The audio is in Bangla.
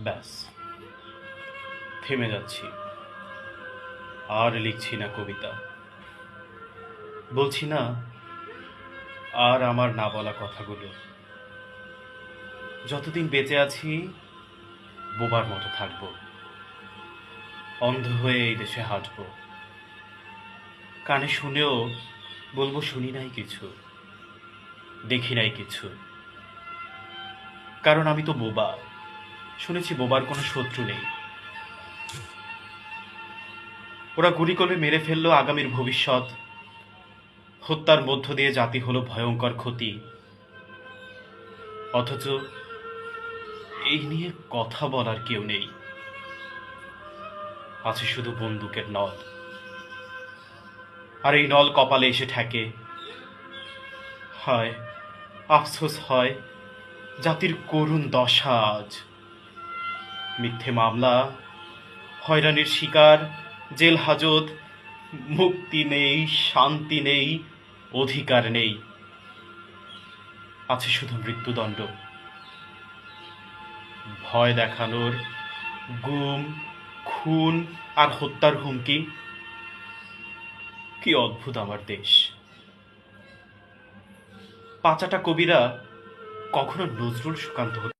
ব্যাস, থেমে যাচ্ছি। আর লিখছি না কবিতা। বলছি না, আর আমার না বলা কথাগুলো। যতদিন বেঁচে আছি, বোবার মতো থাকব। অন্ধ হয়ে এই দেশে হাঁটবো। কানে শুনেও বলব শুনি নাই কিছু, দেখি নাই কিছু। কারণ আমি তো বোবা। শুনেছি বোবার কোনো শত্রু নেই। ওরা গুলি করে মেরে ফেলল আগামীর ভবিষ্যৎ। হত্যার মধ্য দিয়ে জাতি হলো ভয়ঙ্কর ক্ষতি। অথচ এই নিয়ে কথা বলার কেউ নেই। আছে শুধু বন্দুকের নল। আর এই নল কপালে এসে ঠেকে। হয়, আফসোস হয়, জাতির করুণ দশা আজ। মিথ্যে মামলা, হয়রানির শিকার, জেল হাজত, মুক্তি নেই, শান্তি নেই, অধিকার নেই। আছে শুধু মৃত্যুদণ্ড। ভয় দেখানোর গুম, খুন আর হত্যার হুমকি। কি অদ্ভুত আমার দেশ। পাঁচাটা কবিরা কখনো নজরুল সুকান্ত